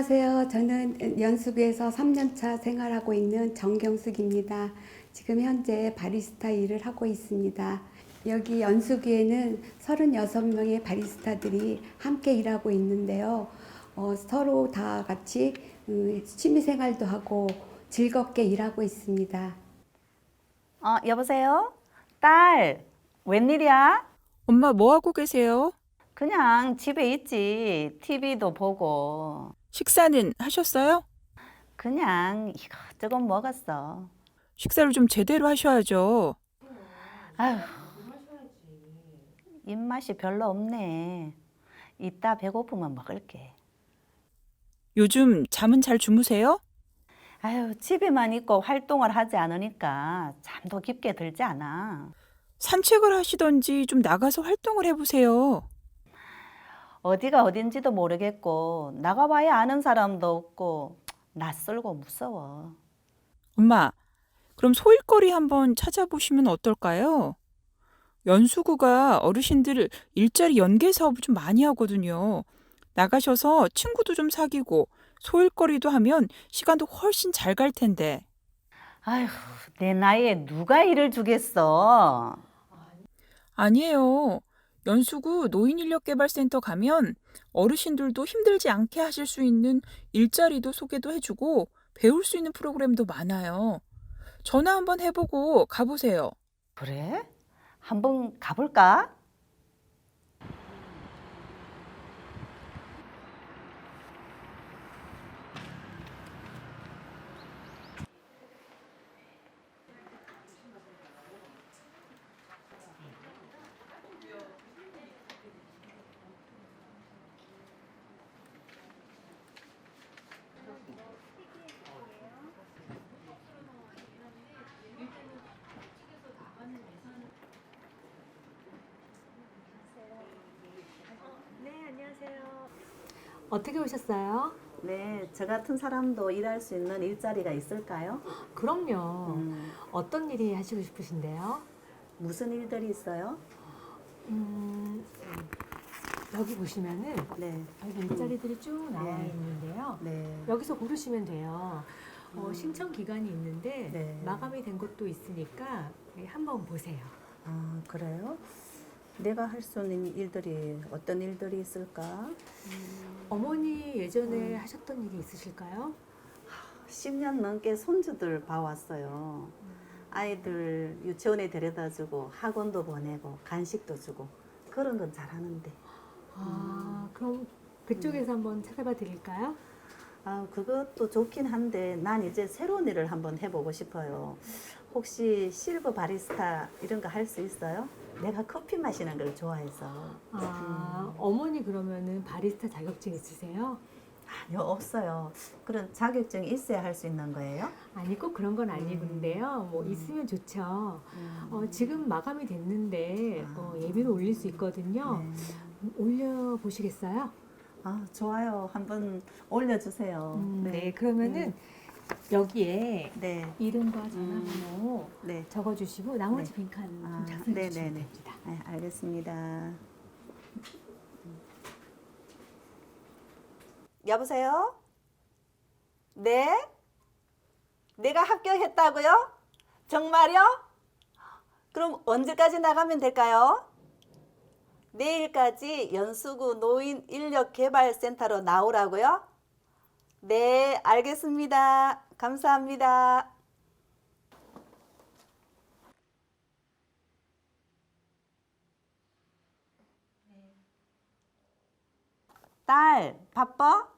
안녕하세요. 저는 연수구에서 3년차 생활하고 있는 정경숙입니다. 지금 현재 바리스타 일을 하고 있습니다. 여기 연수구에는 36명의 바리스타들이 함께 일하고 있는데요. 어, 서로 다 같이 음, 취미 생활도 하고 즐겁게 일하고 있습니다. 어, 여보세요? 딸, 웬일이야? 엄마 뭐 하고 계세요? 그냥 집에 있지. TV도 보고. 식사는 하셨어요? 그냥 이것저것 먹었어. 식사를 좀 제대로 하셔야죠. 아휴, 입맛이 별로 없네. 이따 배고프면 먹을게. 요즘 잠은 잘 주무세요? 아휴, 집에만 있고 활동을 하지 않으니까 잠도 깊게 들지 않아. 산책을 하시던지 좀 나가서 활동을 해보세요. 어디가 어딘지도 모르겠고, 나가봐야 아는 사람도 없고, 낯설고 무서워. 엄마, 그럼 소일거리 한번 찾아보시면 어떨까요? 연수구가 어르신들 일자리 연계 사업을 좀 많이 하거든요. 나가셔서 친구도 좀 사귀고 소일거리도 하면 시간도 훨씬 잘 갈 텐데. 아휴, 내 나이에 누가 일을 주겠어? 아니에요. 연수구 노인인력개발센터 가면 어르신들도 힘들지 않게 하실 수 있는 일자리도 소개도 해주고 배울 수 있는 프로그램도 많아요. 전화 한번 해보고 가보세요. 그래? 한번 가볼까? 어떻게 오셨어요? 네, 저 같은 사람도 일할 수 있는 일자리가 있을까요? 그럼요. 음, 어떤 일이 하시고 싶으신데요? 무슨 일들이 있어요? 음, 여기 보시면은 네, 여기 일자리들이 쭉 나와 네. 있는데요. 네. 여기서 고르시면 돼요. 어, 신청 기간이 있는데 네. 마감이 된 것도 있으니까 네, 한번 보세요. 아, 그래요? 내가 할 수 있는 일들이 어떤 일들이 있을까? 어머니 예전에 하셨던 일이 있으실까요? 10년 넘게 손주들 봐왔어요. 아이들 유치원에 데려다주고 학원도 보내고 간식도 주고 그런 건 잘하는데 아, 그럼 그쪽에서 한번 찾아봐 드릴까요? 아 그것도 좋긴 한데 난 이제 새로운 일을 한번 해보고 싶어요. 혹시 실버 바리스타 이런 거 할 수 있어요? 내가 커피 마시는 걸 좋아해서 아, 어머니 그러면은 바리스타 자격증 있으세요? 아니요 없어요. 그런 자격증이 있어야 할 수 있는 거예요? 아니 꼭 그런 건 아니군데요. 뭐 음. 있으면 좋죠. 음. 어, 지금 마감이 됐는데 어, 예비로 올릴 수 있거든요. 네. 올려 보시겠어요? 아 좋아요. 한번 올려주세요. 음, 네. 그러면은 여기에 네. 이름과 전화번호 네. 적어주시고 나머지 네. 빈칸 좀 아, 작성해 네네네. 주시면 됩니다. 네, 알겠습니다. 여보세요? 네? 내가 합격했다고요? 정말요? 그럼 언제까지 나가면 될까요? 내일까지 연수구 노인 인력 개발 센터로 나오라고요? 네, 알겠습니다. 감사합니다. 딸, 바빠?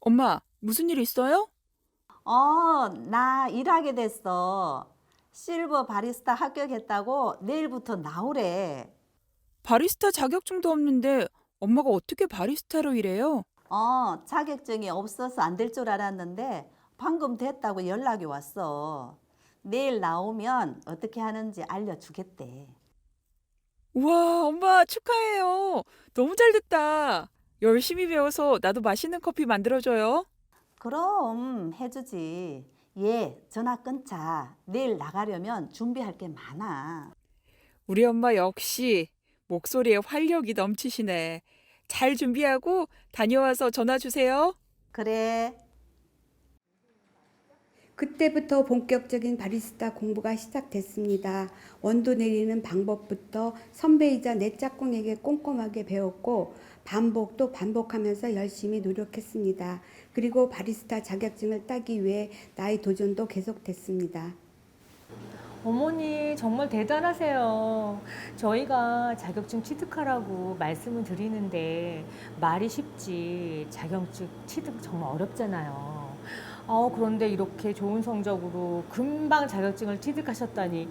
엄마, 무슨 일 있어요? 어, 나 일하게 됐어. 실버 바리스타 합격했다고 내일부터 나오래. 바리스타 자격증도 없는데 엄마가 어떻게 바리스타로 일해요? 어, 자격증이 없어서 안 될 줄 알았는데 방금 됐다고 연락이 왔어. 내일 나오면 어떻게 하는지 알려주겠대. 우와, 엄마 축하해요. 너무 잘 됐다. 열심히 배워서 나도 맛있는 커피 만들어줘요. 그럼 해주지. 얘 전화 끊자. 내일 나가려면 준비할 게 많아. 우리 엄마 역시 목소리에 활력이 넘치시네. 잘 준비하고 다녀와서 전화 주세요. 그래. 그때부터 본격적인 바리스타 공부가 시작됐습니다. 원두 내리는 방법부터 선배이자 내 짝꿍에게 꼼꼼하게 배웠고 반복 또 반복하면서 열심히 노력했습니다. 그리고 바리스타 자격증을 따기 위해 나의 도전도 계속됐습니다. 어머니 정말 대단하세요. 저희가 자격증 취득하라고 말씀을 드리는데 말이 쉽지 자격증 취득 정말 어렵잖아요. 어, 그런데 이렇게 좋은 성적으로 금방 자격증을 취득하셨다니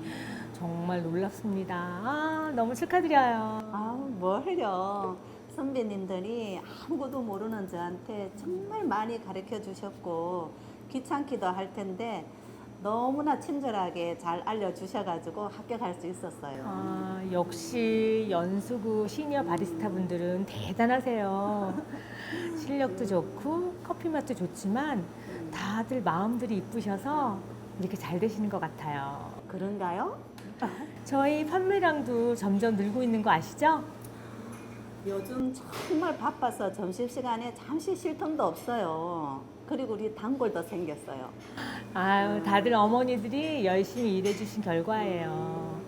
정말 놀랍습니다. 아, 너무 축하드려요. 아우 뭘요. 선배님들이 아무것도 모르는 저한테 정말 많이 가르쳐 주셨고 귀찮기도 할 텐데 너무나 친절하게 잘 알려주셔가지고 합격할 수 있었어요. 아, 역시 연수구 시니어 바리스타 분들은 대단하세요. 실력도 좋고 커피 맛도 좋지만 다들 마음들이 이쁘셔서 이렇게 잘 되시는 것 같아요. 그런가요? 저희 판매량도 점점 늘고 있는 거 아시죠? 요즘 정말 바빠서 점심시간에 잠시 쉴 틈도 없어요. 그리고 우리 단골도 생겼어요. 아유, 다들 어머니들이 열심히 일해주신 결과예요.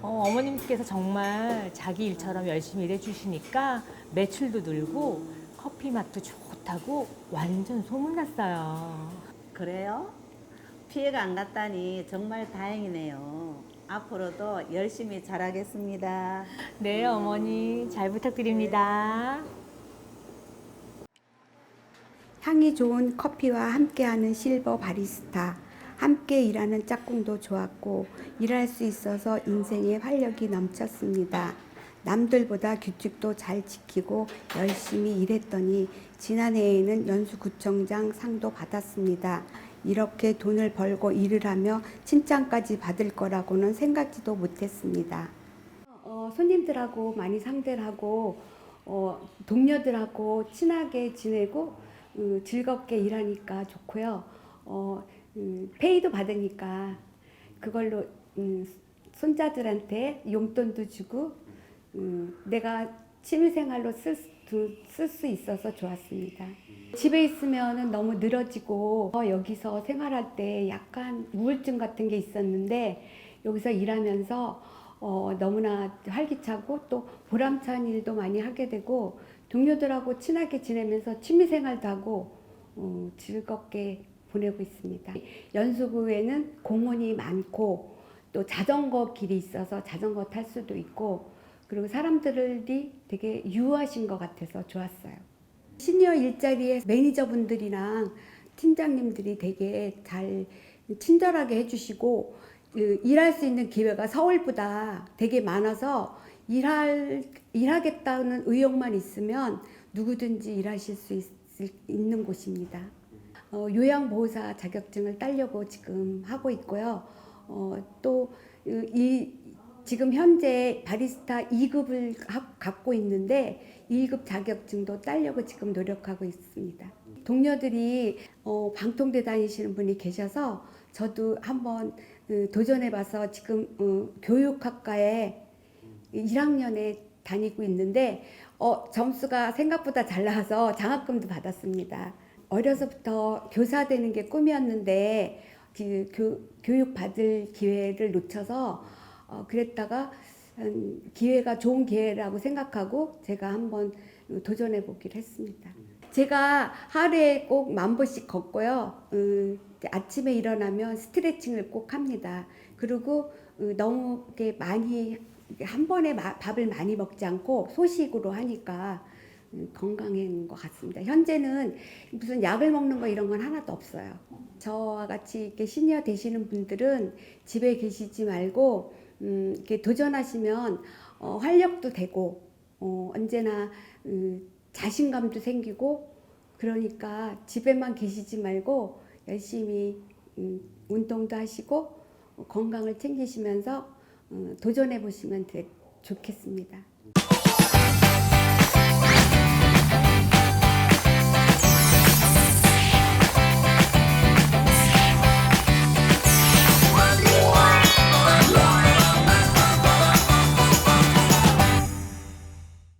어, 어머님께서 정말 자기 일처럼 열심히 일해주시니까 매출도 늘고 커피 맛도 좋다고 완전 소문났어요. 그래요? 피해가 안 갔다니 정말 다행이네요. 앞으로도 열심히 잘하겠습니다. 네, 어머니 잘 부탁드립니다. 향이 좋은 커피와 함께하는 실버 바리스타. 함께 일하는 짝꿍도 좋았고 일할 수 있어서 인생에 활력이 넘쳤습니다. 남들보다 규칙도 잘 지키고 열심히 일했더니 지난해에는 연수구청장 상도 받았습니다. 이렇게 돈을 벌고 일을 하며 칭찬까지 받을 거라고는 생각지도 못했습니다. 어, 손님들하고 많이 상대를 하고 어, 동료들하고 친하게 지내고 음, 즐겁게 일하니까 좋고요. 어, 음, 페이도 받으니까 그걸로 음, 손자들한테 용돈도 주고 음, 내가 취미생활로 쓸 수 있어서 좋았습니다. 집에 있으면 너무 늘어지고 어, 여기서 생활할 때 약간 우울증 같은 게 있었는데 여기서 일하면서 어, 너무나 활기차고 또 보람찬 일도 많이 하게 되고 동료들하고 친하게 지내면서 취미생활도 하고 어, 즐겁게 보내고 있습니다. 연수구에는 공원이 많고 또 자전거 길이 있어서 자전거 탈 수도 있고 그리고 사람들이 되게 유하신 것 같아서 좋았어요. 시니어 일자리에 매니저분들이랑 팀장님들이 되게 잘 친절하게 해주시고 그 일할 수 있는 기회가 서울보다 되게 많아서 일할 일하겠다는 의욕만 있으면 누구든지 일하실 수 있, 있는 곳입니다. 어, 요양보호사 자격증을 따려고 지금 하고 있고요. 어, 또 이 지금 현재 바리스타 2급을 갖고 있는데 1급 자격증도 따려고 지금 노력하고 있습니다. 동료들이 어, 방통대 다니시는 분이 계셔서 저도 한번 그, 도전해봐서 지금 어, 교육학과에 1학년에 다니고 있는데 어, 점수가 생각보다 잘 나와서 장학금도 받았습니다. 어려서부터 교사 되는 게 꿈이었는데 그 교, 교육 받을 기회를 놓쳐서 어, 그랬다가 음, 기회가 좋은 기회라고 생각하고 제가 한번 도전해 보기로 했습니다. 제가 하루에 꼭 만 보씩 걷고요. 음, 아침에 일어나면 스트레칭을 꼭 합니다. 그리고 음, 너무 많이 한 번에 마, 밥을 많이 먹지 않고 소식으로 하니까 음, 건강한 것 같습니다. 현재는 무슨 약을 먹는 거 이런 건 하나도 없어요. 저와 같이 이렇게 시니어 되시는 분들은 집에 계시지 말고 음, 이렇게 도전하시면 어, 활력도 되고 어, 언제나 음, 자신감도 생기고 그러니까 집에만 계시지 말고 열심히 음, 운동도 하시고 어, 건강을 챙기시면서 어, 도전해 보시면 되, 좋겠습니다.